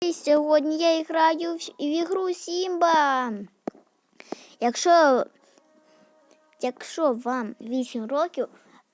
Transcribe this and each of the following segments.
І сьогодні я граю в в ігру Сімба. Якщо, якщо вам 8 років,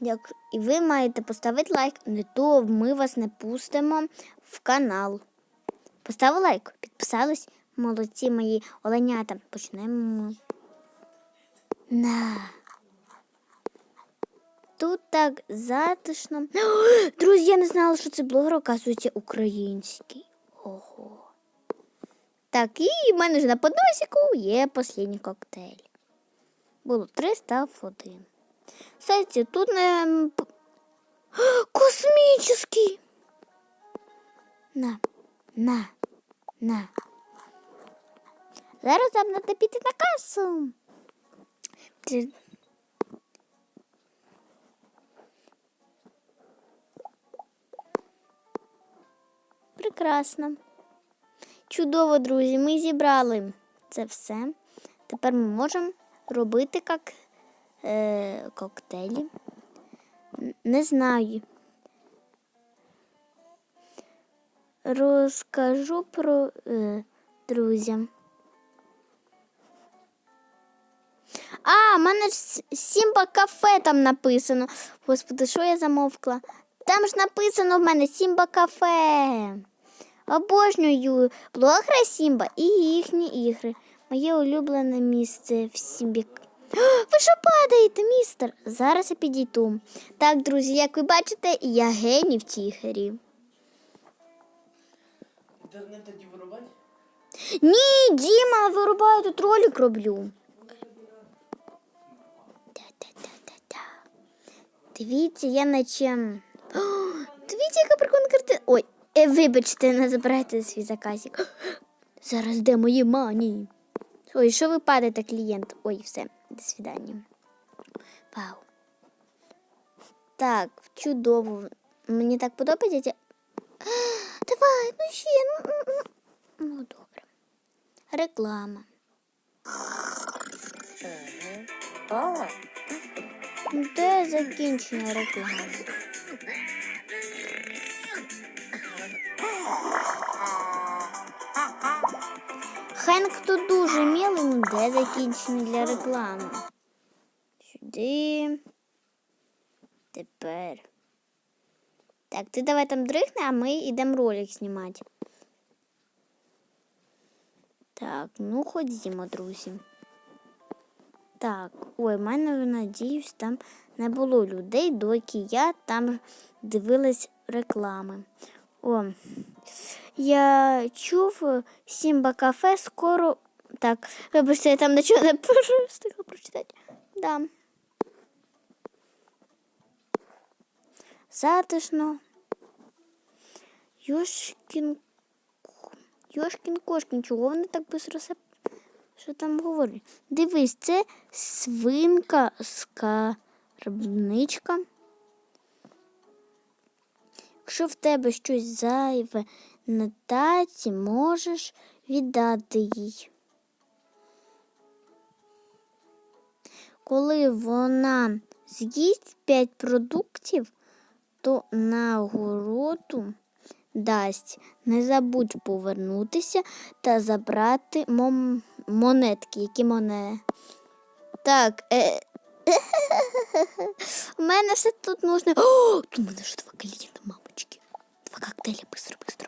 як, і ви маєте поставити лайк, не то ми вас не пустимо в канал. Поставили лайк, підписались, молодці мої оленята. Почнемо. На. Тут так затишно. Друзі, я не знала, що це блогер, оказується, український. Ого. Так, і в мене ж на подносику є останній коктейль. Було три, став. Кстати, тут не... м, п- Космический! На, на, на. Зараз нам треба піти на касу. Прекрасно. Чудово, друзі, ми зібрали це все. Тепер ми можемо робити як е, коктейлі. Не знаю. Розкажу про е, друзям. А, в мене ж Сімба кафе там написано. Господи, що я замовкла? Там ж написано в мене Сімба кафе. Обожнюю блогера Сімба і їхні ігри. Моє улюблене місце в Сімбі. Ви що падаєте, містер? Зараз я підійду. Так, друзі, як ви бачите, я геній в цій грі. Інтернет тоді вирубати? Ні, Діма, вирубаю, тут ролик роблю. Дивіться, я наче. О, Дивіться, яка прикольна картина. Ой, вибачте, не забирайте свій заказик. Зараз де мої мані. Ой, що ви падаєте, клієнт? Ой, все, до свидання. Вау. Так, чудово. Мені так подобається. Давай, ну ще. Ну, ну, ну. ну добре. Реклама. Де закінчення реклами? Хенк тут дуже милий, ну де закінчення для реклами? Сюди. Тепер. Так, ти давай там дрихни, а ми йдемо ролик знімати. Так, ну ходімо, друзі. Так, ой, в мене, надіюсь, там не було людей, доки я там дивилась реклами. О, я чув е, Сімба кафе скоро. Так, вибачте, я там нічого не встигла прочитати. Да. Затишно. Йошкін. Йошкін кошкін, чого вони так швидко все що там говорить? Дивись, це свинка скарбничка. Якщо в тебе щось зайве на таці, можеш віддати їй. Коли вона з'їсть 5 продуктів, то нагороду дасть. Не забудь повернутися та забрати мом... монетки, які монети. Так, е... у мене все тут нужно. О, тут мене ж два клієнта, мамочки. Два коктейлі, быстро, быстро.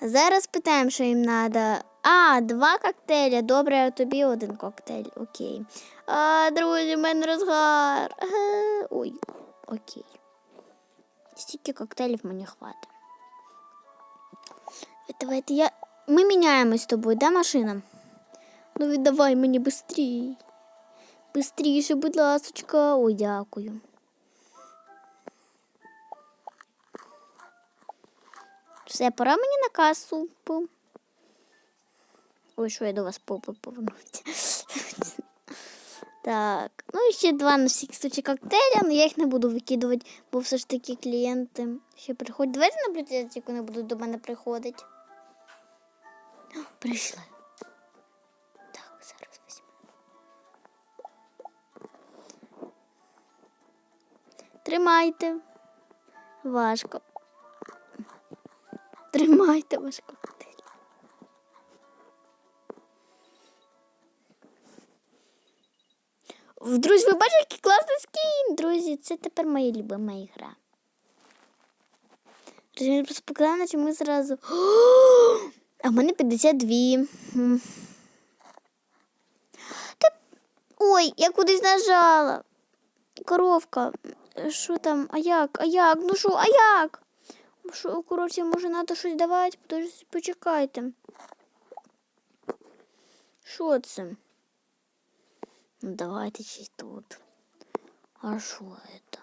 Зараз питаємо, що їм треба. А, два коктейлі. Добре, а тобі один коктейль. Окей. А, друзі, в мене розгар. Еге, Ой, окей. Стільки коктейлів мені хватить. Давайте я. Ми міняємось з тобою, да, машина? Ну віддавай мені быстрій. Бистріше, будь ласочка. Ой, дякую. Все, пора мені на касу. Ой, що я до вас попу повернувся. Так, ну і ще два на всіх случай коктейля, але я їх не буду викидувати, бо все ж таки клієнти ще приходять. Давайте на бібліотеку не будуть до мене приходити. О, Прийшли. Так, зараз візьмемо. Тримайте. Важко. Тримайте ваш коктейль. Друзі, ви бачите, який класний скін, друзі. Це тепер моя любима ігра. Мені просто показали, наче ми зразу. А в мене 52. М. Ой, я кудись нажала. Коровка. Що там? А як? А як? Ну що, а як? Що, коротше, може, треба щось давати? Почекайте. Що це? Ну, давайте щось тут. А що це?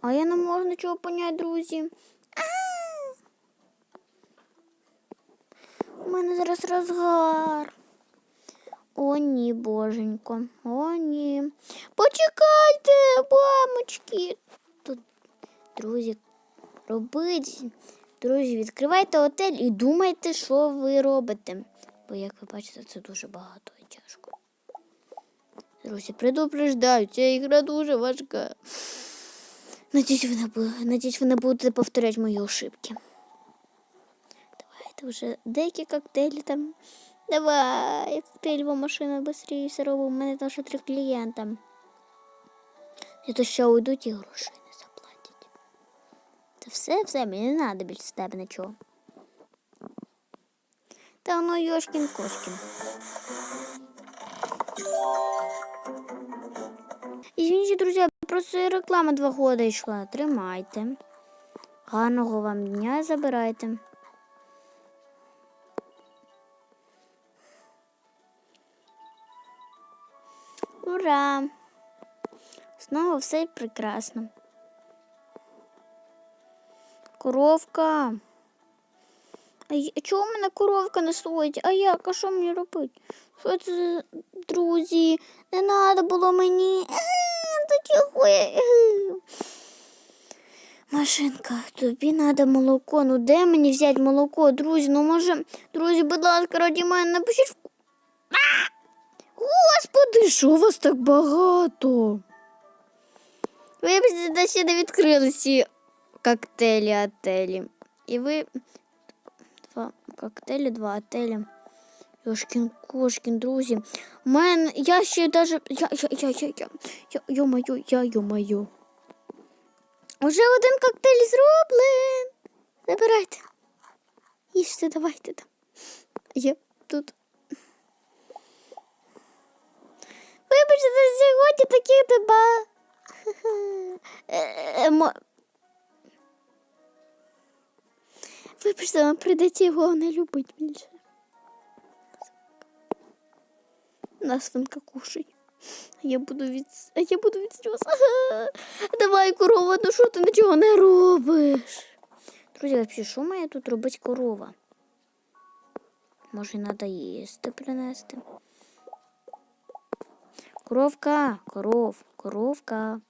А я не можу нічого поняти, друзі. У мене зараз розгар. О, ні, боженько. О, ні. Почекайте, мамочки. Тут, друзі, робіть. Друзі, відкривайте готель і думайте, що ви робите. Бо, як ви бачите, це дуже багато і тяжко. Друзі, предупреждаю, ця ігра дуже важка. Надіюсь, ви не, Надіюсь, ви не будете повторяти мої ошибки. Давайте вже деякі коктейлі там. Давай, коктейльова машина швидше все робить. У мене там ще три клієнта. Я то ще уйдуть і заплатять. Та все, все, мені не треба більше з тебе нічого. Та ну Йошкін Кошкін. Извините, друзі, просто реклама два года йшла. Тримайте. Гарного вам дня забирайте. Ура! Снова все прекрасно. Коровка. А чого в мене коровка не стоїть? А як? А що мені робити? Що це, за- друзі? Не треба було мені. Е, Та чого я? Е. Машинка, тобі треба молоко. Ну де мені взяти молоко, друзі? Ну може, друзі, будь ласка, раді мене напишіть Господи, що у вас так багато? Вибачте, та ще не відкрили ці коктейлі отелі. І ви два коктейлі, два отелі. Йошкін кошкін, друзі. У я ще даже. Я, я, я, я, я, я, йо-моє, я. Уже один коктейль зроблен. Забирайте. Їжте, давайте там. Я тут. Вибачте, сьогодні таких деба. Вибачте, вам прийдеться його не любить більше. Нас свинка кушає. А Я буду від, я буду від сльоз. Давай, корова, ну що ти нічого не робиш? Друзі, взагалі, що має тут робити корова? Може, треба їсти принести. Коровка, коров, коровка,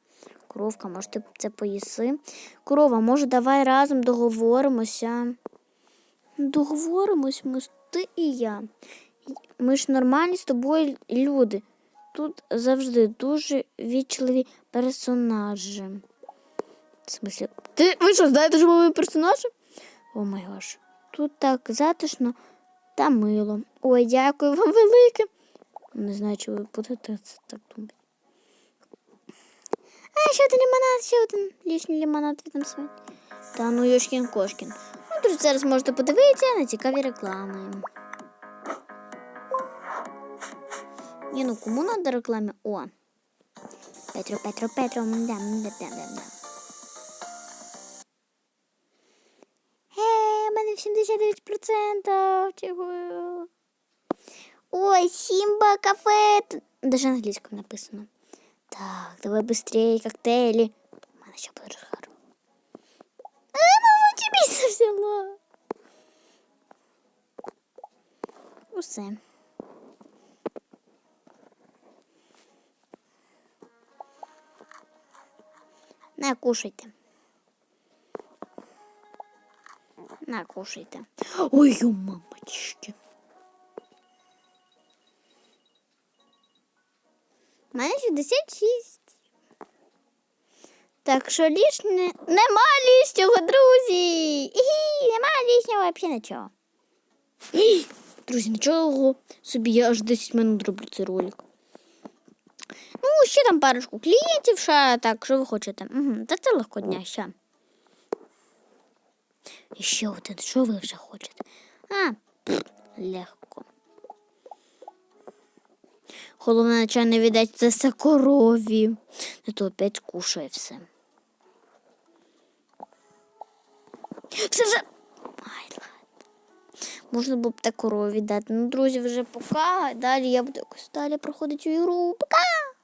коровка, може ти це поїси? Корова, може, давай разом договоримося. Договоримось ми ти і я. Ми ж нормальні з тобою люди. Тут завжди дуже вічливі персонажі. В смысле, ти ви що, знаєте, що ми персонажі? О май гаш. Тут так затишно та мило. Ой, дякую вам велике. Не знаю, чи ви будете це так думати. А, ще один лимонад, ще один лишній лимонад від там свій. Та ну Йошкін Кошкін. Ну, друзі, зараз можете подивитися на цікаві реклами. Ні, ну кому надо реклами? О. Петро, Петро, Петро. Дам, дам, дам, дам, дам. Е, у мене 79%. Чого? Ой, Сімба кафе. Т- Даже англійською написано. Так, давай быстрее, коктейлі. У мене ще буде розгар. А, ну тобі взяла. Усе. На, кушайте. На, кушайте. Ой, ё мамочки. У мене 66. Так що лишнє... Нема лишнього, друзі! Ігі, нема лишнього взагалі нічого. Ій, Друзі, нічого собі, я аж 10 минут роблю цей ролик. Ну, ще там парочку клієнтів, ще так, що ви хочете. Угу, та це легко дня ще. І ще один, що ви вже хочете? А, пф, легко. Головне, що не віддать це корові. Не то опять кушає все. Все вже. Можна було б та корові дати. Ну, друзі, вже пока. Далі я буду якось далі проходити цю ігру. Пока!